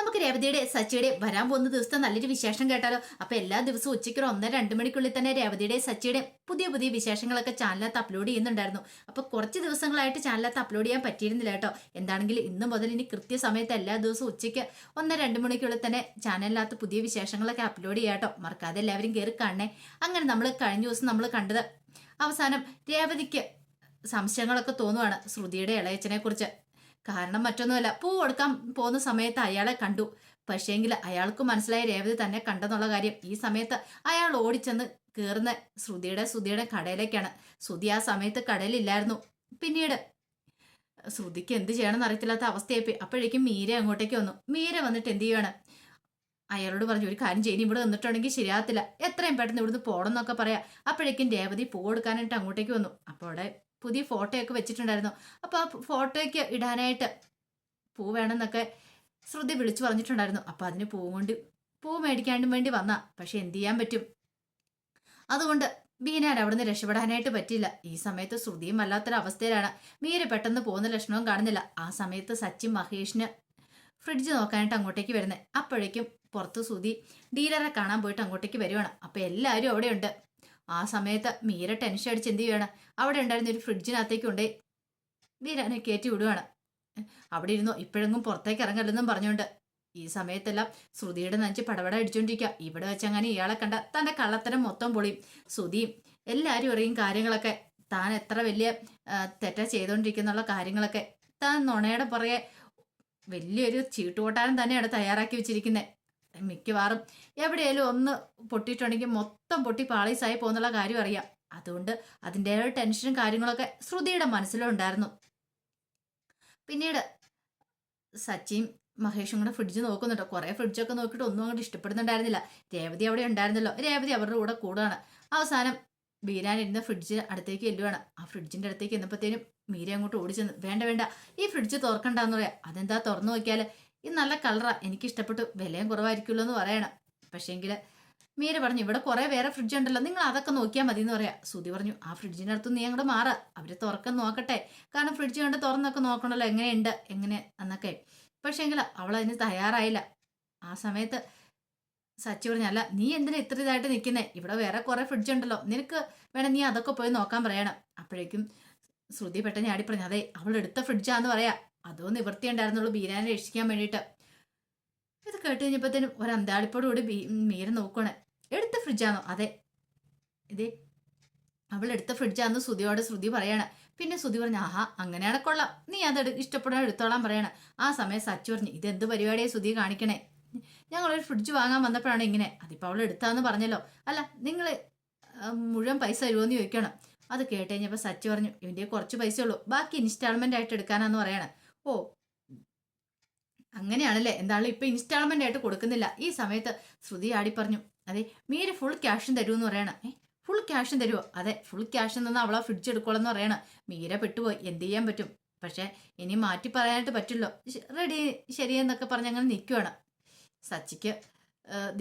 നമുക്ക് രേവതിയുടെ സച്ചിയുടെ വരാൻ പോകുന്ന ദിവസത്തെ നല്ലൊരു വിശേഷം കേട്ടാലോ? അപ്പൊ എല്ലാ ദിവസവും ഉച്ചയ്ക്ക് ഒരു ഒന്നര രണ്ട് മണിക്കുള്ളിൽ തന്നെ രേവതിയുടെ സച്ചിയുടെ പുതിയ പുതിയ വിശേഷങ്ങളൊക്കെ ചാനലകത്ത് അപ്ലോഡ് ചെയ്യുന്നുണ്ടായിരുന്നു. അപ്പൊ കുറച്ച് ദിവസങ്ങളായിട്ട് ചാനലകത്ത് അപ്ലോഡ് ചെയ്യാൻ പറ്റിയിരുന്നില്ല കേട്ടോ. എന്താണെങ്കിലും ഇന്ന് മുതൽ ഇനി കൃത്യസമയത്ത് എല്ലാ ദിവസവും ഉച്ചയ്ക്ക് ഒന്നര രണ്ട് മണിക്കുള്ളിൽ തന്നെ ചാനലിനകത്ത് പുതിയ വിശേഷങ്ങളൊക്കെ അപ്ലോഡ് ചെയ്യാം കേട്ടോ. മറക്കാതെ എല്ലാവരും കയറി കാണണേ. അങ്ങനെ നമ്മൾ കഴിഞ്ഞ ദിവസം നമ്മൾ കണ്ടത് അവസാനം രേവതിക്ക് സംശയങ്ങളൊക്കെ തോന്നുവാണ് ശ്രുതിയുടെ ഇളയച്ചനെ കുറിച്ച്. കാരണം മറ്റൊന്നുമല്ല. പൂ കൊടുക്കാൻ പോകുന്ന സമയത്ത് അയാളെ കണ്ടു. പക്ഷേങ്കിൽ അയാൾക്ക് മനസ്സിലായ രേവതി തന്നെ കണ്ടെന്നുള്ള കാര്യം. ഈ സമയത്ത് അയാൾ ഓടിച്ചെന്ന് കയറുന്ന ശ്രുതിയുടെ ശ്രുതിയുടെ കടയിലേക്കാണ്. ശ്രുതി ആ സമയത്ത് കടയിലില്ലായിരുന്നു പിന്നീട് ശ്രുതിക്ക് എന്ത് ചെയ്യണമെന്ന് അറിയത്തില്ലാത്ത അവസ്ഥയായിപ്പോയി. അപ്പോഴേക്കും മീര അങ്ങോട്ടേക്ക് വന്നു. മീര വന്നിട്ട് എന്ത് ചെയ്യാണ് അയാളോട് പറഞ്ഞു ഒരു കാര്യം ചെയ്യും. ഇവിടെ നിന്നിട്ടുണ്ടെങ്കിൽ ശരിയാകത്തില്ല. എത്രയും പെട്ടെന്ന് ഇവിടുന്ന് പോകണം എന്നൊക്കെ പറയാം. അപ്പോഴേക്കും രേവതി പൂ കൊടുക്കാനായിട്ട് അങ്ങോട്ടേക്ക് വന്നു. അപ്പോൾ അവിടെ പുതിയ ഫോട്ടോയൊക്കെ വെച്ചിട്ടുണ്ടായിരുന്നു. അപ്പോൾ ആ ഫോട്ടോയ്ക്ക് ഇടാനായിട്ട് പൂ വേണമെന്നൊക്കെ ശ്രുതി വിളിച്ചു പറഞ്ഞിട്ടുണ്ടായിരുന്നു. അപ്പോൾ അതിന് പൂ കൊണ്ട് പൂ മേടിക്കാണ്ടും വേണ്ടി വന്ന. പക്ഷെ എന്ത് ചെയ്യാൻ പറ്റും? അതുകൊണ്ട് ബീനാൻ അവിടുന്ന് രക്ഷപ്പെടാനായിട്ട് പറ്റില്ല ഈ സമയത്ത് ശ്രുതിയും വല്ലാത്തൊരവസ്ഥയിലാണ്. മീര പെട്ടെന്ന് പോകുന്ന ലക്ഷണവും കാണുന്നില്ല. ആ സമയത്ത് സച്ചിൻ മഹേഷിന് ഫ്രിഡ്ജ് നോക്കാനായിട്ട് അങ്ങോട്ടേക്ക് വരുന്നത് അപ്പോഴേക്കും പുറത്ത് സുതി ഡീലറെ കാണാൻ പോയിട്ട് അങ്ങോട്ടേക്ക് വരുവാണ്. അപ്പോൾ എല്ലാവരും അവിടെയുണ്ട്. ആ സമയത്ത് മീര ടെൻഷൻ അടിച്ച് എന്ത് ചെയ്യാണ് അവിടെ ഉണ്ടായിരുന്ന ഒരു ഫ്രിഡ്ജിനകത്തേക്ക് കൊണ്ടേ വീരനെ കയറ്റി വിടുവാണ്. അവിടെ ഇരുന്നു? ഇപ്പോഴെങ്ങും പുറത്തേക്ക് ഇറങ്ങല്ലെന്നും പറഞ്ഞുകൊണ്ട്. ഈ സമയത്തെല്ലാം ശ്രുതിയുടെ നനച്ച് പടപട അടിച്ചുകൊണ്ടിരിക്കുക ഇവിടെ വെച്ചങ്ങനെ ഇയാളെ കണ്ട തന്റെ കള്ളത്തരം മൊത്തം പൊളിയും. ശ്രുതിയും എല്ലാവരും അറിയും കാര്യങ്ങളൊക്കെ. താൻ എത്ര വലിയ തെറ്റ ചെയ്തുകൊണ്ടിരിക്കുന്നുള്ള കാര്യങ്ങളൊക്കെ. താൻ നുണയുടെ പുറകെ വലിയൊരു ചീട്ടുകൊട്ടാരം തന്നെയാണ് തയ്യാറാക്കി വെച്ചിരിക്കുന്നത് മിക്കവാറും എവിടെയെങ്കിലും ഒന്ന് പൊട്ടിയിട്ടുണ്ടെങ്കിൽ മൊത്തം പൊട്ടി പാളീസായി പോകുന്നുള്ള കാര്യം അറിയാം. അതുകൊണ്ട് അതിന്റെ ടെൻഷനും കാര്യങ്ങളൊക്കെ ശ്രുതിയുടെ മനസ്സിലുണ്ടായിരുന്നു. പിന്നീട് സച്ചിൻ മഹേഷും കൂടെ ഫ്രിഡ്ജ് നോക്കുന്നുണ്ടോ. കുറേ ഫ്രിഡ്ജൊക്കെ നോക്കിയിട്ട് ഒന്നും അങ്ങോട്ട് ഇഷ്ടപ്പെടുന്നുണ്ടായിരുന്നില്ല. രേവതി അവിടെ ഉണ്ടായിരുന്നല്ലോ. രേവതി അവരുടെ കൂടെ കൂടുകയാണ് അവസാനം ബീരാൻ ഇരുന്ന ഫ്രിഡ്ജ് അടുത്തേക്ക് എല്ലുവാണ് ആ ഫ്രിഡ്ജിന്റെ അടുത്തേക്ക് എന്നപ്പോഴത്തേനും മീര അങ്ങോട്ട് ഓടിച്ചെന്ന് വേണ്ട വേണ്ട ഈ ഫ്രിഡ്ജ് തുറക്കണ്ടെന്ന് പറയാം. അതെന്താ തുറന്നു നോക്കിയാൽ ഇത് നല്ല കളറാ എനിക്ക് ഇഷ്ടപ്പെട്ടു വിലയും കുറവായിരിക്കുമല്ലോ എന്ന് പറയണം. പക്ഷേങ്കിൽ മീര പറഞ്ഞു ഇവിടെ കുറേ വേറെ ഫ്രിഡ്ജ് ഉണ്ടല്ലോ. നിങ്ങൾ അതൊക്കെ നോക്കിയാൽ മതി എന്ന് പറയാം. സുതി പറഞ്ഞു ആ ഫ്രിഡ്ജിന്റെ അടുത്ത് നീ അങ്ങോട്ട് മാറുക അവർ തുറക്കം നോക്കട്ടെ. കാരണം ഫ്രിഡ്ജ് കണ്ട് തുറന്നൊക്കെ നോക്കണമല്ലോ എങ്ങനെയുണ്ട്? എങ്ങനെ? എന്നൊക്കെ. പക്ഷേങ്കിൽ അവൾ അതിന് തയ്യാറായില്ല. ആ സമയത്ത് സച്ചി പറഞ്ഞല്ല നീ എന്തിനാ ഇത്ര ഇതായിട്ട് നിൽക്കുന്നേ ഇവിടെ വേറെ കുറേ ഫ്രിഡ്ജ് ഉണ്ടല്ലോ. നിനക്ക് വേണം നീ അതൊക്കെ പോയി നോക്കാൻ പറയണം. അപ്പോഴേക്കും ശ്രുതി പെട്ടെന്ന് ആടി പറഞ്ഞു അതെ അവൾ എടുത്ത ഫ്രിഡ്ജാന്ന് പറയാ. അതോ നിവൃത്തി ഉണ്ടായിരുന്നുള്ളൂ ബീരാനെ രക്ഷിക്കാൻ വേണ്ടിയിട്ട്. ഇത് കേട്ട് കഴിഞ്ഞപ്പോഴത്തേനും ഒരു അന്താളിപ്പോടുകൂടി ബീ മീര നോക്കണേ എടുത്ത ഫ്രിഡ്ജാണോ അതെ. ഇതേ അവൾ എടുത്ത ഫ്രിഡ്ജാന്ന് ശ്രുതിയോട് ശ്രുതി പറയാണ്. പിന്നെ ശ്രുതി പറഞ്ഞു ആഹാ അങ്ങനെയാണ് കൊള്ളാം. നീ അത് ഇഷ്ടപ്പെടാൻ എടുത്തോളാൻ പറയണ. ആ സമയം സച്ചു പറഞ്ഞു ഇതെന്ത് പരിപാടിയായി ശ്രുതി കാണിക്കണേ? ഞങ്ങളൊരു ഫ്രിഡ്ജ് വാങ്ങാൻ വന്നപ്പോഴാണ് ഇങ്ങനെ. അതിപ്പോൾ അവൾ എടുത്താന്ന് പറഞ്ഞല്ലോ. അല്ല നിങ്ങൾ മുഴുവൻ പൈസ തരുമോയെന്ന് ചോദിക്കണം. അത് കേട്ട് കഴിഞ്ഞപ്പോൾ സച്ചു പറഞ്ഞു ഇവന്റെ കുറച്ച് പൈസ ഉള്ളൂ ബാക്കി ഇൻസ്റ്റാൾമെന്റ് ആയിട്ട് എടുക്കാനാന്ന് പറയണം. ഓ. അങ്ങനെയാണല്ലേ? എന്താണല്ലോ ഇപ്പൊ ഇൻസ്റ്റാൾമെന്റ് ആയിട്ട് കൊടുക്കുന്നില്ല. ഈ സമയത്ത് ശ്രുതി ആടി പറഞ്ഞു അതെ മീര് ഫുൾ ക്യാഷും തരുമെന്ന് പറയണം. ഏ ഫുൾ ക്യാഷും തരുമോ അതെ ഫുൾ ക്യാഷ് നിന്ന് അവളെ ഫ്രിഡ്ജ് എടുക്കോളെന്ന് പറയണം. മീര പെട്ടുപോയി. എന്ത് ചെയ്യാൻ പറ്റും? പക്ഷെ ഇനി മാറ്റി പറയാനായിട്ട് പറ്റില്ലോ. റെഡി ശരി എന്നൊക്കെ പറഞ്ഞ് അങ്ങനെ നിൽക്കുവാണ് സച്ചിക്ക്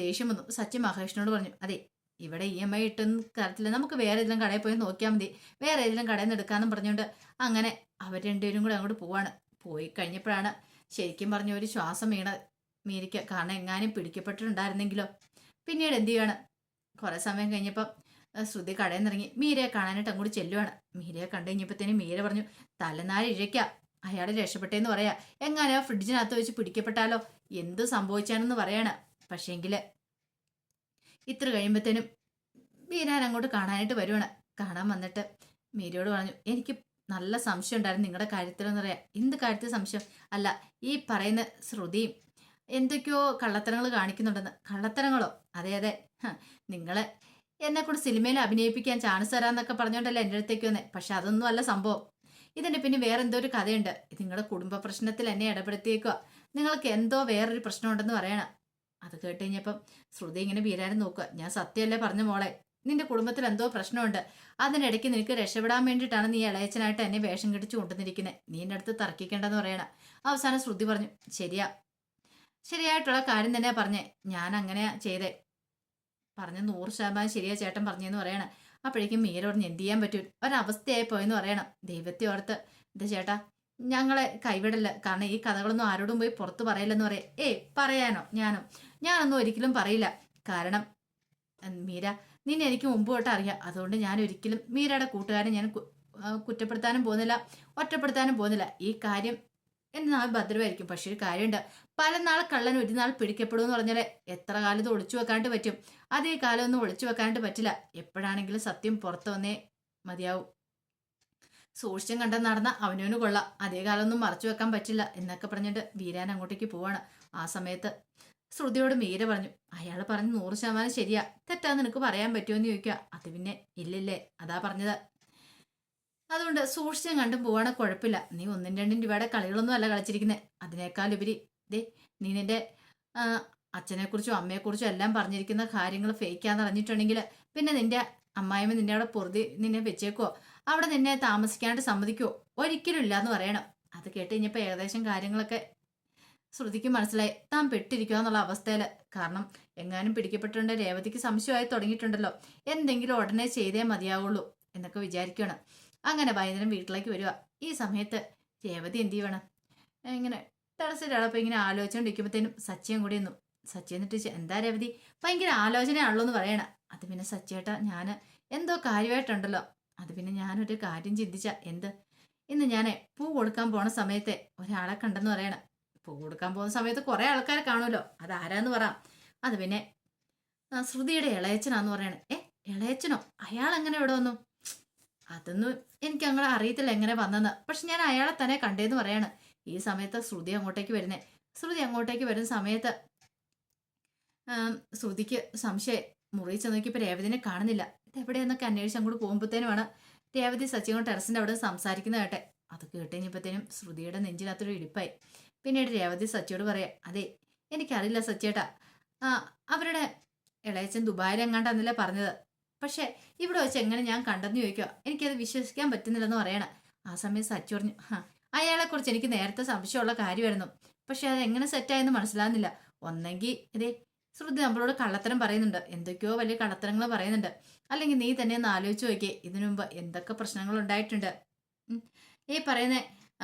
ദേഷ്യം വന്നു. സച്ചി മഹേഷിനോട് പറഞ്ഞു അതെ ഇവിടെ ഇ എം ഐ ഇട്ടെന്ന് കാര്യത്തില്ല നമുക്ക് വേറെ ഏതെങ്കിലും കടയിൽ പോയി നോക്കിയാൽ മതി. വേറെ ഏതെങ്കിലും കടയിൽ നിന്ന് എടുക്കാമെന്നും പറഞ്ഞുകൊണ്ട് അങ്ങനെ അവർ രണ്ടുപേരും കൂടെ അങ്ങോട്ട് പോവാണ്. പോയി കഴിഞ്ഞപ്പോഴാണ് ശരിക്കും പറഞ്ഞ ഒരു ശ്വാസം വീണ മീരിക്ക കാരണം എങ്ങാനും പിടിക്കപ്പെട്ടിട്ടുണ്ടായിരുന്നെങ്കിലോ. പിന്നീട് എന്ത് ചെയ്യാണ്? കുറേ സമയം കഴിഞ്ഞപ്പം ശ്രുതി കടയിൽ നിന്നിറങ്ങി മീരയെ കാണാനായിട്ട് അങ്ങോട്ട് ചെല്ലുവാണ്. മീരയെ കണ്ടു കഴിഞ്ഞപ്പോഴത്തേനും മീര പറഞ്ഞു തലനാല് ഇഴയ്ക്ക. അയാൾ രക്ഷപ്പെട്ടേന്ന് പറയാ. എങ്ങാനും ഫ്രിഡ്ജിനകത്ത് വെച്ച് പിടിക്കപ്പെട്ടാലോ? എന്ത് സംഭവിച്ചാണെന്ന് പറയാണ്. പക്ഷേങ്കിൽ ഇത്ര കഴിയുമ്പോഴത്തേനും മീരാൻ അങ്ങോട്ട് കാണാനായിട്ട് വരുവാണ്. കാണാൻ വന്നിട്ട് മീരയോട് പറഞ്ഞു എനിക്ക് നല്ല സംശയം ഉണ്ടായിരുന്നു നിങ്ങളുടെ കാര്യത്തിലെന്ന് പറയാം എന്ത് കാര്യത്തിൽ സംശയം? അല്ല ഈ പറയുന്ന ശ്രുതിയും എന്തൊക്കെയോ കള്ളത്തരങ്ങൾ കാണിക്കുന്നുണ്ടെന്ന്. കള്ളത്തരങ്ങളോ? അതെ അതെ. നിങ്ങളെ എന്നെ കൂടെ സിനിമയിൽ അഭിനയിപ്പിക്കാൻ ചാൻസ് തരാന്നൊക്കെ പറഞ്ഞോണ്ടല്ലേ എന്റെ അടുത്തേക്ക് വന്നേ. പക്ഷെ അതൊന്നും അല്ല സംഭവം. ഇതിന്റെ പിന്നെ വേറെ എന്തോ ഒരു കഥയുണ്ട്. നിങ്ങളുടെ കുടുംബ പ്രശ്നത്തിൽ എന്നെ ഇടപെടുത്തിയേക്കുക നിങ്ങൾക്ക് എന്തോ വേറൊരു പ്രശ്നമുണ്ടെന്ന് പറയണം. അത് കേട്ട് കഴിഞ്ഞപ്പം ശ്രുതി ഇങ്ങനെ വീരാനും നോക്കുക ഞാൻ സത്യമല്ലേ പറഞ്ഞ മോളെ? നിന്റെ കുടുംബത്തിൽ എന്തോ പ്രശ്നമുണ്ട്. അതിനിടയ്ക്ക് നിനക്ക് രക്ഷപ്പെടാൻ വേണ്ടിയിട്ടാണ് നീ ഇളയച്ചനായിട്ട് എന്നെ വേഷം കെട്ടിച്ചു കൊണ്ടുവന്നിരിക്കുന്നത് നീ എന്റെ അടുത്ത് തർക്കിക്കേണ്ടെന്ന് പറയണ. അവസാനം ശ്രുതി പറഞ്ഞു ശരിയാ. ശരിയായിട്ടുള്ള കാര്യം തന്നെയാ പറഞ്ഞേ. ഞാൻ അങ്ങനെയാ ചെയ്തേ. പറഞ്ഞ നൂറ് ശതമാനം ശരിയാ ചേട്ടൻ പറഞ്ഞെന്ന് പറയണ. അപ്പോഴേക്കും മീര പറഞ്ഞ് എന്ത് ചെയ്യാൻ പറ്റൂ? ഒരവസ്ഥയായി പോയെന്ന് പറയണം. ദൈവത്തെ ഓർത്ത്. ഇത് ചേട്ടാ? ഞങ്ങളെ കൈവിടല്ല. കാരണം ഈ കഥകളൊന്നും ആരോടും പോയി പുറത്ത് പറയില്ലെന്ന് പറയാം. ഏയ് പറയാനോ? ഞാനോ? ഞാനൊന്നും ഒരിക്കലും പറയില്ല. കാരണം മീര നിന്നെ എനിക്ക് മുമ്പ് തൊട്ട് അറിയാം. അതുകൊണ്ട് ഞാൻ ഒരിക്കലും മീരയുടെ കൂട്ടുകാരൻ ഞാൻ കുറ്റപ്പെടുത്താനും പോകുന്നില്ല ഒറ്റപ്പെടുത്താനും പോകുന്നില്ല. ഈ കാര്യം എന്റെ നാൾ ഭദ്രമായിരിക്കും. പക്ഷേ ഒരു കാര്യമുണ്ട്. പല നാൾ കള്ളൻ ഒരു നാൾ പിടിക്കപ്പെടും എന്ന് പറഞ്ഞാൽ എത്ര കാലം ഇത് ഒളിച്ചു വെക്കാണ്ട് പറ്റും? അതേ കാലം ഒന്നും ഒളിച്ചു വെക്കാണ്ട് പറ്റില്ല. എപ്പോഴാണെങ്കിലും സത്യം പുറത്തു വന്നേ മതിയാവും. സൂക്ഷിച്ചും കണ്ട നടന്ന അവനവന് കൊള്ളാം. അതേ കാലമൊന്നും മറച്ചു വെക്കാൻ പറ്റില്ല എന്നൊക്കെ പറഞ്ഞിട്ട് വീരാൻ അങ്ങോട്ടേക്ക് പോവാണ്. ആ സമയത്ത് ശ്രുതിയോട് മീര പറഞ്ഞു അയാൾ പറഞ്ഞ് നൂറ് ശതമാനം ശരിയാ. തെറ്റാ നിനക്ക് പറയാൻ പറ്റുമോ എന്ന് ചോദിക്കുക. അത് പിന്നെ ഇല്ലില്ലേ അതാ പറഞ്ഞത്. അതുകൊണ്ട് സൂക്ഷിച്ചും കണ്ടും പോവാണെ കുഴപ്പമില്ല. നീ ഒന്നും രണ്ടും രൂപയുടെ കളികളൊന്നും അല്ല കളിച്ചിരിക്കുന്നത് അതിനേക്കാൾ ഉപരി ദേ നീ നിന്റെ അച്ഛനെക്കുറിച്ചും അമ്മയെക്കുറിച്ചും എല്ലാം പറഞ്ഞിരിക്കുന്ന കാര്യങ്ങൾ ഫേക്കാന്ന് അറിഞ്ഞിട്ടുണ്ടെങ്കിൽ പിന്നെ നിന്റെ അമ്മായിമ്മ നിന്നെ അവിടെ പൊറുതി നിന്നെ വെച്ചേക്കോ? അവിടെ നിന്നെ താമസിക്കാണ്ട് സമ്മതിക്കോ? ഒരിക്കലും ഇല്ല എന്ന് പറയണം. അത് കേട്ട് കഴിഞ്ഞപ്പോൾ ഏകദേശം കാര്യങ്ങളൊക്കെ ശ്രുതിക്ക് മനസ്സിലായി താൻ പെട്ടിരിക്കുക എന്നുള്ള അവസ്ഥയിൽ കാരണം എങ്ങാനും പിടിക്കപ്പെട്ടുണ്ട് രേവതിക്ക് സംശയമായി തുടങ്ങിയിട്ടുണ്ടല്ലോ. എന്തെങ്കിലും ഉടനെ ചെയ്തേ മതിയാവുള്ളൂ എന്നൊക്കെ വിചാരിക്കുകയാണ് അങ്ങനെ വൈകുന്നേരം വീട്ടിലേക്ക് വരിക ഈ സമയത്ത് രേവതി എന്ത് ചെയ്യണം ഇങ്ങനെ ടെറസിലടപ്പം ഇങ്ങനെ ആലോചിച്ചുകൊണ്ടിരിക്കുമ്പോഴത്തേനും സച്ചിയും കൂടി നിന്നു. സച്ചി എന്നിട്ട് എന്താ രേവതി? ഭയങ്കര ആലോചനയാണല്ലോ എന്ന് പറയണ. അത് പിന്നെ സച്ചിയേട്ടാ ഞാൻ എന്തോ കാര്യമായിട്ടുണ്ടല്ലോ. അത് പിന്നെ ഞാനൊരു കാര്യം ചിന്തിച്ച എന്ത്? ഇന്ന് ഞാൻ പൂ കൊടുക്കാൻ പോണ സമയത്തെ ഒരാളെ കണ്ടെന്ന് പറയണ. പൂ കൊടുക്കാൻ പോകുന്ന സമയത്ത് കുറെ ആൾക്കാരെ കാണുമല്ലോ. അത് ആരാന്ന് പറ. അത് പിന്നെ ശ്രുതിയുടെ ഇളയച്ചനാന്ന് പറയണ. ഏ ഇളയച്ചനോ അയാൾ എങ്ങനെ ഇവിടെ വന്നു? അതൊന്നും എനിക്ക് അങ്ങനെ അറിയത്തില്ല എങ്ങനെ വന്നെന്ന്. പക്ഷെ ഞാൻ അയാളെ തന്നെ കണ്ടേന്ന് പറയാണ്. ഈ സമയത്ത് ശ്രുതി അങ്ങോട്ടേക്ക് വരുന്നേ. ശ്രുതി അങ്ങോട്ടേക്ക് വരുന്ന സമയത്ത് ശ്രുതിക്ക് സംശയം. മുറി ചെന്ന് നോക്കിയപ്പോൾ രേവതിനെ കാണുന്നില്ല. ഇതെവിടെയെന്നൊക്കെ അന്വേഷിച്ച് അങ്ങോട്ട് പോകുമ്പോഴത്തേനുമാണ് രേവതി സച്ചിൻ ടെറസിന്റെ അവിടെ സംസാരിക്കുന്ന കേട്ടെ. അത് കേട്ടുകഴിഞ്ഞപ്പോഴത്തേനും ശ്രുതിയുടെ നെഞ്ചിനകത്തൊരു ഇടിപ്പായി. പിന്നീട് രേവതി സച്ചിയോട് പറയാം അതെ എനിക്കറിയില്ല സച്ചിയേട്ടാ ആ അവരുടെ ഇളയച്ചൻ ദുബായിലെങ്ങാണ്ടെന്നല്ലേ പറഞ്ഞത്. പക്ഷേ ഇവിടെ വെച്ച് എങ്ങനെ ഞാൻ കണ്ടെന്ന് ചോദിക്കുക എനിക്കത് വിശ്വസിക്കാൻ പറ്റുന്നില്ലെന്ന് പറയണം. ആ സമയം സച്ചി പറഞ്ഞു അയാളെക്കുറിച്ച് എനിക്ക് നേരത്തെ സംശയമുള്ള കാര്യമായിരുന്നു. പക്ഷെ അത് എങ്ങനെ സെറ്റായെന്ന് മനസ്സിലാകുന്നില്ല. ഒന്നെങ്കിൽ ഇതേ ശ്രുതി നമ്മളോട് കള്ളത്തരം പറയുന്നുണ്ട്. എന്തൊക്കെയോ വലിയ കള്ളത്തരങ്ങൾ പറയുന്നുണ്ട്. അല്ലെങ്കിൽ നീ തന്നെ ഒന്ന് ആലോചിച്ച് നോക്കിയേ. ഇതിനു മുമ്പ് എന്തൊക്കെ പ്രശ്നങ്ങൾ ഉണ്ടായിട്ടുണ്ട്. ഈ പറയുന്ന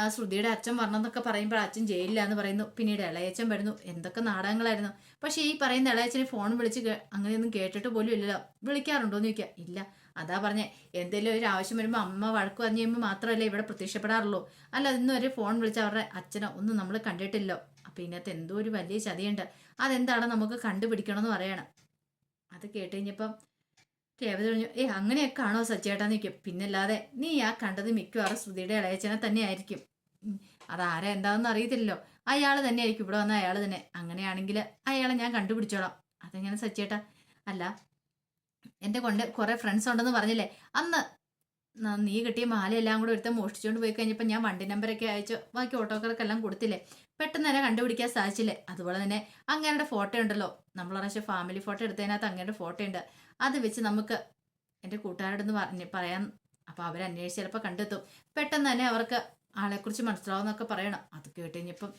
ശ്രുതിയുടെ അച്ഛൻ വരണമെന്നൊക്കെ പറയുമ്പോൾ അച്ഛൻ ജയിലില്ലാന്ന് പറയുന്നു. പിന്നീട് ഇളയച്ചൻ വരുന്നു. എന്തൊക്കെ നാടകങ്ങളായിരുന്നു. പക്ഷെ ഈ പറയുന്ന ഇളയച്ചനെ ഫോൺ വിളിച്ച് അങ്ങനെയൊന്നും കേട്ടിട്ട് പോലും ഇല്ലല്ലോ. വിളിക്കാറുണ്ടോ എന്ന് ചോദിക്കുക ഇല്ല. അതാ പറഞ്ഞേ എന്തെങ്കിലും ഒരു ആവശ്യം വരുമ്പോൾ അമ്മ വഴക്ക് പറഞ്ഞു കഴിയുമ്പോൾ മാത്രമല്ലേ ഇവിടെ പ്രത്യക്ഷപ്പെടാറുള്ളൂ. അല്ല ഇന്നും ഒരു ഫോൺ വിളിച്ച് അവരുടെ അച്ഛനോ ഒന്നും നമ്മൾ കണ്ടിട്ടില്ലോ. അപ്പം ഇതിനകത്ത് എന്തോ ഒരു വലിയ ചതിയുണ്ട്. അതെന്താണ് നമുക്ക് കണ്ടുപിടിക്കണമെന്ന് പറയണം. അത് കേട്ട് കഴിഞ്ഞപ്പം രേവതി പറഞ്ഞു ഏ അങ്ങനെയൊക്കെ ആണോ സച്ചേട്ടാ നിൽക്കും പിന്നല്ലാതെ നീ ആ കണ്ടത് മിക്കവാറും ശ്രുതിയുടെ ഇളയച്ചനെ തന്നെ ആയിരിക്കും അതാരാ എന്താണെന്ന് അറിയത്തില്ലല്ലോ. അയാൾ തന്നെ ആയിരിക്കും ഇവിടെ വന്ന അയാൾ തന്നെ. അങ്ങനെയാണെങ്കിൽ അയാളെ ഞാൻ കണ്ടുപിടിച്ചോളാം. അതെങ്ങനെ സച്ചേട്ടാ അല്ല എന്റെ കൊണ്ട് കുറേ ഫ്രണ്ട്സ് ഉണ്ടെന്ന് പറഞ്ഞില്ലേ? അന്ന് ന- കിട്ടിയ മാലയെല്ലാം കൂടെ എടുത്ത് മോഷ്ടിച്ചുകൊണ്ട് പോയി കഴിഞ്ഞപ്പോൾ ഞാൻ വണ്ടി നമ്പറൊക്കെ അയച്ചു ബാക്കി ഓട്ടോക്കാർക്കെല്ലാം കൊടുത്തില്ലേ? പെട്ടെന്ന് തന്നെ കണ്ടുപിടിക്കാൻ സാധിച്ചില്ലേ? അതുപോലെ തന്നെ അങ്ങേരുടെ ഫോട്ടോ ഉണ്ടല്ലോ. നമ്മൾ പ്രാവശ്യം ഫാമിലി ഫോട്ടോ എടുത്തതിനകത്ത് അങ്ങേരുടെ ഫോട്ടോ ഉണ്ട്. അത് വെച്ച് നമുക്ക് എന്റെ കൂട്ടുകാരോടൊന്ന് പറഞ്ഞ് പറയാൻ അപ്പോൾ അവർ അന്വേഷിച്ച് ചിലപ്പോൾ കണ്ടെത്തും. പെട്ടെന്ന് തന്നെ അവർക്ക് ആളെക്കുറിച്ച് മനസ്സിലാവുമെന്നൊക്കെ പറയണം. അത് കേട്ട് കഴിഞ്ഞപ്പം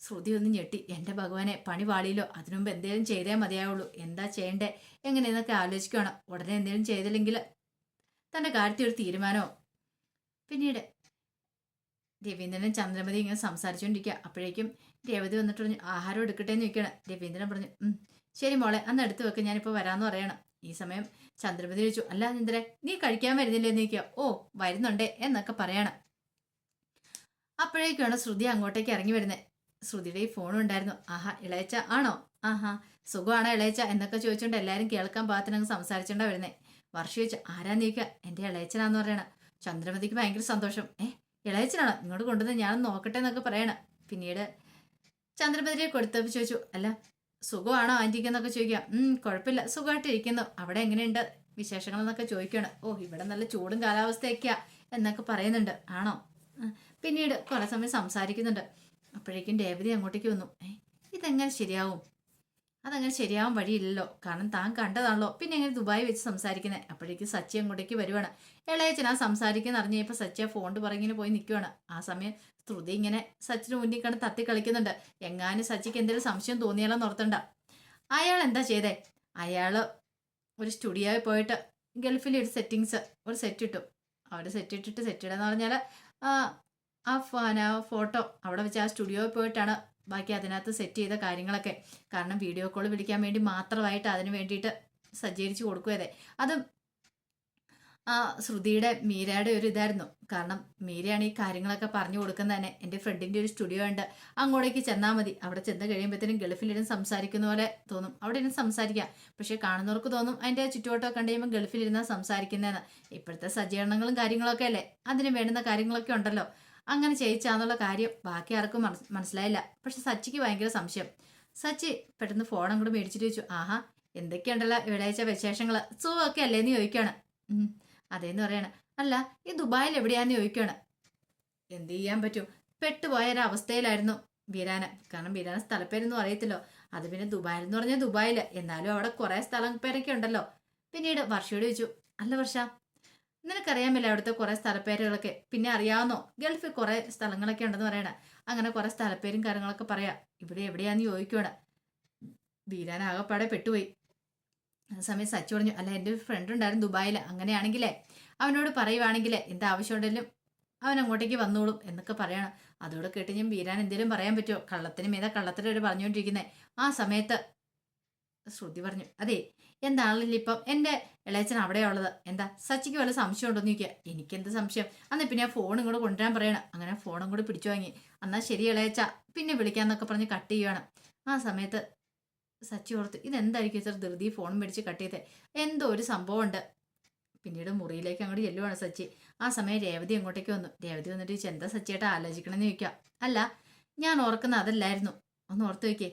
ശ്രുതി ഒന്ന് ഞെട്ടി. എന്റെ ഭഗവാനെ പണി പാളിയിലോ അതിനുമുമ്പ് എന്തെങ്കിലും ചെയ്തേ മതിയാവുള്ളൂ. എന്താ ചെയ്യണ്ടേ? എങ്ങനെയെന്നൊക്കെ ആലോചിക്കുകയാണ് ഉടനെ എന്തെങ്കിലും ചെയ്തില്ലെങ്കിൽ തന്റെ കാര്യത്തിൽ ഒരു തീരുമാനമോ പിന്നീട് രവീന്ദ്രനും ചന്ദ്രമതി ഇങ്ങനെ സംസാരിച്ചുകൊണ്ടിരിക്കുക. അപ്പോഴേക്കും രേവതി വന്നിട്ട് പറഞ്ഞു ആഹാരം എടുക്കട്ടെ എന്ന് ചോദിക്കണം രവീന്ദ്രൻ പറഞ്ഞു ശരി മോളെ അന്ന് എടുത്തു വെക്ക് ഞാനിപ്പോൾ വരാമെന്ന് പറയണം. ഈ സമയം ചന്ദ്രമതി ചോദിച്ചു അല്ല ഇന്ദ്രേ നീ കഴിക്കാൻ വരുന്നില്ലേ? എന്ന് ചോദിക്കുക ഓ വരുന്നുണ്ടേ എന്നൊക്കെ പറയണം. അപ്പോഴേക്കാണ് ശ്രുതി അങ്ങോട്ടേക്ക് ഇറങ്ങി വരുന്നത്. ശ്രുതിയുടെ ഈ ഫോണും ഉണ്ടായിരുന്നു. ആഹാ ഇളയച്ച ആണോ? ആഹാ സുഖമാണോ ഇളയച്ച? എന്നൊക്കെ ചോദിച്ചുകൊണ്ട് എല്ലാവരും കേൾക്കാൻ പാകത്തിനങ്ങ് സംസാരിച്ചോണ്ടാ വരുന്നേ വർഷ ചോദിച്ചു ആരാന്ന് ചോദിക്കുക എന്റെ ഇളയച്ചനാന്ന് പറയണ. ചന്ദ്രമതിക്ക് ഭയങ്കര സന്തോഷം. ഏ ഇളയച്ചനാണോ ഇങ്ങോട്ട് കൊണ്ടുവന്ന് ഞാൻ നോക്കട്ടെ എന്നൊക്കെ പറയണം. പിന്നീട് ചന്ദ്രമതിയെ കൊടുത്തപ്പോൾ ചോദിച്ചു അല്ല സുഖമാണോ ആന്റിക്ക് എന്നൊക്കെ ചോദിക്കുക. ഉം കുഴപ്പമില്ല. സുഖമായിട്ടിരിക്കുന്നു അവിടെ എങ്ങനെയുണ്ട് വിശേഷങ്ങൾ എന്നൊക്കെ ചോദിക്കുകയാണ്. ഓ ഇവിടെ നല്ല ചൂടും കാലാവസ്ഥയൊക്കെയാ എന്നൊക്കെ പറയുന്നുണ്ട്. ആണോ? പിന്നീട് കുറെ സമയം സംസാരിക്കുന്നുണ്ട്. അപ്പോഴേക്കും രേവതി അങ്ങോട്ടേക്ക് വന്നു. ഏ ഇതെങ്ങനെ ശരിയാവും? അതങ്ങനെ ശരിയാവാൻ വഴിയില്ലല്ലോ. കാരണം താൻ കണ്ടതാണല്ലോ. പിന്നെ എങ്ങനെ ദുബായി വെച്ച് സംസാരിക്കുന്നത് അപ്പോഴേക്ക് സച്ചി അങ്ങോട്ടേക്ക് വരുവാണ്. ഇളയച്ചൻ ആ സംസാരിക്കുന്ന അറിഞ്ഞപ്പോൾ സച്ചി ആ ഫോണിന്റെ പറഞ്ഞിങ്ങനെ പോയി നിൽക്കുവാണ് ആ സമയം ശ്രുതി ഇങ്ങനെ സച്ചിന് മുന്നിൽ കണ്ട് തത്തി കളിക്കുന്നുണ്ട് എങ്ങാനും സച്ചിക്ക് എന്തെങ്കിലും സംശയം തോന്നിയാലോ ഓർത്തണ്ട. അയാൾ എന്താ ചെയ്തേ? അയാൾ ഒരു സ്റ്റുഡിയോയിൽ പോയിട്ട് ഗൾഫിൽ ഒരു സെറ്റിങ്സ് ഒരു സെറ്റ് ഇട്ടു. അവിടെ സെറ്റ് ഇട്ടിട്ട് സെറ്റ് ഇടുക എന്ന് പറഞ്ഞാൽ ആ ഫോട്ടോ അവിടെ വെച്ച് ആ സ്റ്റുഡിയോയിൽ പോയിട്ടാണ് ബാക്കി അതിനകത്ത് സെറ്റ് ചെയ്ത കാര്യങ്ങളൊക്കെ. കാരണം വീഡിയോ കോൾ വിളിക്കാൻ വേണ്ടി മാത്രമായിട്ട് അതിന് വേണ്ടിയിട്ട് സജ്ജീകരിച്ച് കൊടുക്കുകയതെ അത് ആ ശ്രുതിയുടെ മീരയുടെ ഒരു ഇതായിരുന്നു. കാരണം മീരയാണ് ഈ കാര്യങ്ങളൊക്കെ പറഞ്ഞു കൊടുക്കുന്നത് തന്നെ. എന്റെ ഫ്രണ്ടിന്റെ ഒരു സ്റ്റുഡിയോ ഉണ്ട്. അങ്ങോട്ടേക്ക് ചെന്നാൽ മതി. അവിടെ ചെന്ന് കഴിയുമ്പോഴത്തേനും ഗൾഫിലിരുന്ന് സംസാരിക്കുന്ന പോലെ തോന്നും. അവിടെ ഇരുന്ന് സംസാരിക്കാം. പക്ഷേ കാണുന്നവർക്ക് തോന്നും അതിന്റെ ചുറ്റുവട്ടമൊക്കെ കണ്ടു കഴിയുമ്പോൾ ഗൾഫിലിരുന്ന് സംസാരിക്കുന്നതെന്ന്. ഇപ്പോഴത്തെ സജ്ജീകരണങ്ങളും കാര്യങ്ങളൊക്കെ അല്ലേ? അതിന് വേണ്ടുന്ന കാര്യങ്ങളൊക്കെ ഉണ്ടല്ലോ. അങ്ങനെ ചെയ്യിച്ചാന്നുള്ള കാര്യം ബാക്കി ആർക്കും മനസ്സിലായില്ല. പക്ഷെ സച്ചിക്ക് ഭയങ്കര സംശയം. സച്ചി പെട്ടെന്ന് ഫോൺ അങ്ങോട്ട് മേടിച്ചിട്ട് ചോദിച്ചു ആഹാ എന്തൊക്കെയുണ്ടല്ലോ വെള്ളിയാഴ്ച വിശേഷങ്ങൾ സുഖമൊക്കെ അല്ലേന്ന് ചോദിക്കുകയാണ്. അതേന്ന് പറയാണ്. അല്ല ഈ ദുബായിൽ എവിടെയാന്ന് ചോദിക്കുകയാണ്. എന്ത് ചെയ്യാൻ പറ്റും? പെട്ടുപോയ ഒരു അവസ്ഥയിലായിരുന്നു ബീരാന. കാരണം ബീരാന സ്ഥലപ്പേരൊന്നും അറിയത്തില്ലോ. അത് പിന്നെ ദുബായിൽ എന്ന് പറഞ്ഞാൽ ദുബായിൽ എന്നാലും അവിടെ കുറേ സ്ഥലം പേരൊക്കെ ഉണ്ടല്ലോ. പിന്നീട് വർഷയോട് ചോദിച്ചു അല്ല വർഷ നിനക്കറിയാമല്ലോ അവിടുത്തെ കുറേ സ്ഥലപ്പേരുകളൊക്കെ. പിന്നെ അറിയാവുന്നോ ഗൾഫിൽ കുറേ സ്ഥലങ്ങളൊക്കെ ഉണ്ടെന്ന് പറയണേ. അങ്ങനെ കുറേ സ്ഥലപ്പേരും കാര്യങ്ങളൊക്കെ പറയാം. ഇവിടെ എവിടെയാന്ന് ചോദിക്കുവാണ്. വീരാനാകപ്പാടെ പെട്ടുപോയി. ആ സമയം സച്ചു പറഞ്ഞു അല്ല എന്റെ ഫ്രണ്ട് ഉണ്ടായിരുന്നു ദുബായിൽ അങ്ങനെയാണെങ്കിലേ അവനോട് പറയുവാണെങ്കിലേ എന്ത് ആവശ്യമുണ്ടെങ്കിലും അവൻ അങ്ങോട്ടേക്ക് വന്നോളും എന്നൊക്കെ പറയണം. അതോടെ കേട്ട് ഞാൻ ബീരാൻ എന്തെങ്കിലും പറയാൻ പറ്റുമോ? കള്ളത്തിന് മീത കള്ളത്തിനോട് പറഞ്ഞുകൊണ്ടിരിക്കുന്നത് ആ സമയത്ത് ശ്രുതി പറഞ്ഞു അതെ എന്താണല്ലോ ഇപ്പം? എന്റെ ഇളയച്ചൻ അവിടെയുള്ളത് എന്താ സച്ചിക്ക് വല്ല സംശയം ഉണ്ടോ എന്ന് ചോദിക്കുക. എനിക്കെന്ത് സംശയം? അന്ന് പിന്നെ ഫോൺ ഇങ്ങോട്ട് കൊണ്ടുവരാൻ പറയണം. അങ്ങനെ ഫോണും കൂടി പിടിച്ചു വാങ്ങി. എന്നാ ശരി ഇളയച്ച പിന്നെ വിളിക്കാന്നൊക്കെ പറഞ്ഞ് കട്ട് ചെയ്യുകയാണ് ആ സമയത്ത് സച്ചി ഓർത്ത് ഇതെന്തായിരിക്കും സാർ ധൃതി ഫോൺ മേടിച്ച് കട്ട് ചെയ്തേ? എന്തോ ഒരു സംഭവമുണ്ട്. പിന്നീട് മുറിയിലേക്ക് അങ്ങോട്ട് ചെല്ലുവാണ് സച്ചി. ആ സമയം രേവതി അങ്ങോട്ടേക്ക് വന്നു. രേവതി വന്നിട്ട് ചോദിച്ചു എന്താ സച്ചിയായിട്ട് ആലോചിക്കണമെന്ന് ചോദിക്കുക. അല്ല ഞാൻ ഓർക്കുന്ന അതല്ലായിരുന്നു. ഒന്ന് ഓർത്ത് വയ്ക്കേ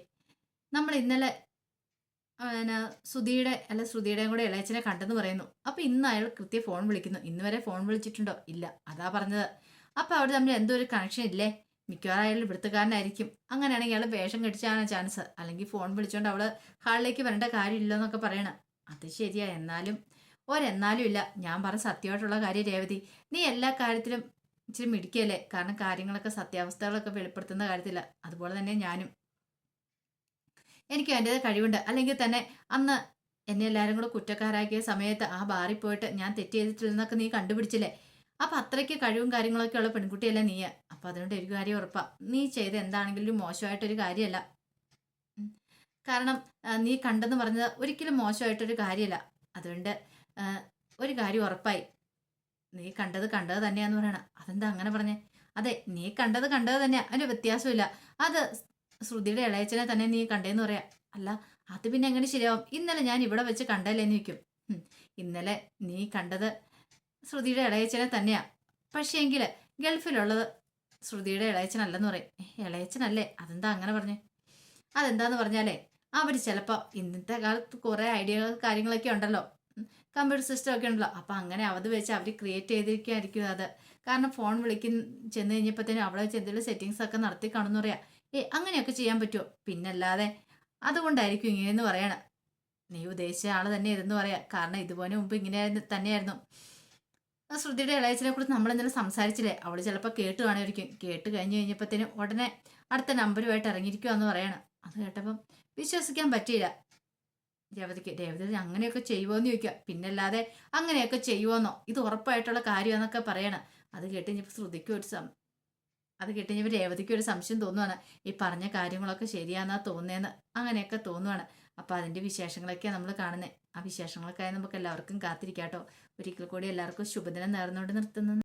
നമ്മൾ ഇന്നലെ പിന്നെ സുധിയുടെ അല്ല ശ്രുതിയുടെയും കൂടെ ഇളയച്ചനെ കണ്ടെന്ന് പറയുന്നു. അപ്പം ഇന്ന് അയാൾ കൃത്യം ഫോൺ വിളിക്കുന്നു. ഇന്ന് വരെ ഫോൺ വിളിച്ചിട്ടുണ്ടോ? ഇല്ല. അതാ പറഞ്ഞത്. അപ്പം അവർ തമ്മിൽ എന്തോ ഒരു കണക്ഷൻ ഇല്ലേ? മിക്കവാറും അയാൾ ഇവിടുത്തുകാരനായിരിക്കും. അങ്ങനെയാണെങ്കിൽ അയാൾ വേഷം കെട്ടിച്ചാണ് ചാൻസ് അല്ലെങ്കിൽ ഫോൺ വിളിച്ചുകൊണ്ട് അവൾ ഹാളിലേക്ക് വരേണ്ട കാര്യമില്ലെന്നൊക്കെ പറയണം. അത് ശരിയാ. എന്നാലും ഒരെന്നാലും ഇല്ല. ഞാൻ പറഞ്ഞ സത്യമായിട്ടുള്ള കാര്യം രേവതി നീ എല്ലാ കാര്യത്തിലും ഇച്ചിരി മിടിക്കല്ലേ കാരണം കാര്യങ്ങളൊക്കെ സത്യാവസ്ഥകളൊക്കെ വെളിപ്പെടുത്തുന്ന കാര്യത്തില്ല അതുപോലെ തന്നെ ഞാനും. എനിക്ക് എന്റേത് കഴിവുണ്ട്. അല്ലെങ്കിൽ തന്നെ അന്ന് എന്നെ എല്ലാവരും കൂടെ കുറ്റക്കാരാക്കിയ സമയത്ത് ആ ബാറിൽ പോയിട്ട് ഞാൻ തെറ്റ് ചെയ്തിട്ടില്ലെന്നൊക്കെ നീ കണ്ടുപിടിച്ചില്ലേ? അപ്പൊ അത്രയ്ക്ക് കഴിവും കാര്യങ്ങളൊക്കെ ഉള്ള പെൺകുട്ടിയല്ല നീ അപ്പൊ അതുകൊണ്ട് ഒരു കാര്യം ഉറപ്പാ. നീ ചെയ്ത് എന്താണെങ്കിലും മോശമായിട്ടൊരു കാര്യമല്ല. കാരണം നീ കണ്ടെന്ന് പറഞ്ഞത് ഒരിക്കലും മോശമായിട്ടൊരു കാര്യമല്ല. അതുകൊണ്ട് ഒരു കാര്യം ഉറപ്പായി. നീ കണ്ടത് കണ്ടത് തന്നെയാന്ന് പറയണം. അതെന്താ അങ്ങനെ പറഞ്ഞേ? അതെ നീ കണ്ടത് കണ്ടത് തന്നെയാ. അതിന് വ്യത്യാസമില്ല. അത് ശ്രുതിയുടെ ഇളയച്ചനെ തന്നെ നീ കണ്ടേന്ന് പറയാം. അല്ല അത് പിന്നെ എങ്ങനെ ശരിയാവും? ഇന്നലെ ഞാൻ ഇവിടെ വെച്ച് കണ്ടല്ലേ നിൽക്കും ഇന്നലെ നീ കണ്ടത് ശ്രുതിയുടെ ഇളയച്ചനെ തന്നെയാ. പക്ഷേങ്കിൽ ഗൾഫിലുള്ളത് ശ്രുതിയുടെ ഇളയച്ചനല്ലെന്ന് പറയും. "ഏ, ഇളയച്ചനല്ലേ അതെന്താ അങ്ങനെ പറഞ്ഞേ? അതെന്താന്ന് പറഞ്ഞാലേ അവർ ചിലപ്പോൾ ഇന്നത്തെ കാലത്ത് കുറേ ഐഡിയകൾ കാര്യങ്ങളൊക്കെ ഉണ്ടല്ലോ. കമ്പ്യൂട്ടർ സിസ്റ്റം ഒക്കെ ഉണ്ടല്ലോ. അപ്പം അങ്ങനെ അവത് വെച്ച് അവർ ക്രിയേറ്റ് ചെയ്തിരിക്കുമായിരിക്കും അത്. കാരണം ഫോൺ വിളിക്കുന്ന ചെന്ന് കഴിഞ്ഞപ്പോഴത്തേനും അവിടെ വെച്ച് എന്തെങ്കിലും സെറ്റിങ്സ് ഒക്കെ നടത്തി കാണുമെന്ന് പറയാം. ഏ അങ്ങനെയൊക്കെ ചെയ്യാൻ പറ്റുമോ പിന്നല്ലാതെ അതുകൊണ്ടായിരിക്കും ഇങ്ങനെയെന്ന് പറയണം. നീ ഉദ്ദേശിച്ച ആൾ തന്നെ ഇതെന്ന് പറയാം. കാരണം ഇതുപോലെ മുമ്പ് ഇങ്ങനെയായിരുന്നു തന്നെയായിരുന്നു. ശ്രുതിയുടെ ഇളയച്ചിനെ കുറിച്ച് നമ്മൾ ഇന്നലെ സംസാരിച്ചില്ലേ? അവൾ ചിലപ്പോൾ കേട്ട് കാണുമായിരിക്കും. കേട്ട് കഴിഞ്ഞ് കഴിഞ്ഞപ്പോഴത്തേനും ഉടനെ അടുത്ത നമ്പറുമായിട്ട് ഇറങ്ങിയിരിക്കുവാന്ന് പറയണം. അത് കേട്ടപ്പം വിശ്വസിക്കാൻ പറ്റിയില്ല. രേവതിക്ക് രേവതി അങ്ങനെയൊക്കെ ചെയ്യുമോ എന്ന് ചോദിക്കുക പിന്നല്ലാതെ അങ്ങനെയൊക്കെ ചെയ്യുമോന്നോ ഇത് ഉറപ്പായിട്ടുള്ള കാര്യമെന്നൊക്കെ പറയണം. അത് കേട്ട് കഴിഞ്ഞപ്പോൾ ശ്രുതിക്ക് ഒരു അത് കേട്ട് കഴിഞ്ഞപ്പോൾ രേവതിക്ക് ഒരു സംശയം തോന്നുവാണ്. ഈ പറഞ്ഞ കാര്യങ്ങളൊക്കെ ശരിയാണെന്നാ തോന്നുന്നതെന്ന് അങ്ങനെയൊക്കെ തോന്നുവാണ്. അപ്പോൾ അതിന്റെ വിശേഷങ്ങളൊക്കെയാണ് നമ്മൾ കാണുന്നത് ആ വിശേഷങ്ങളൊക്കെ നമുക്ക് എല്ലാവർക്കും കാത്തിരിക്കാം കേട്ടോ ഒരിക്കൽ കൂടി എല്ലാവർക്കും ശുഭദിനം നേർന്നുകൊണ്ട് നിർത്തുന്നു.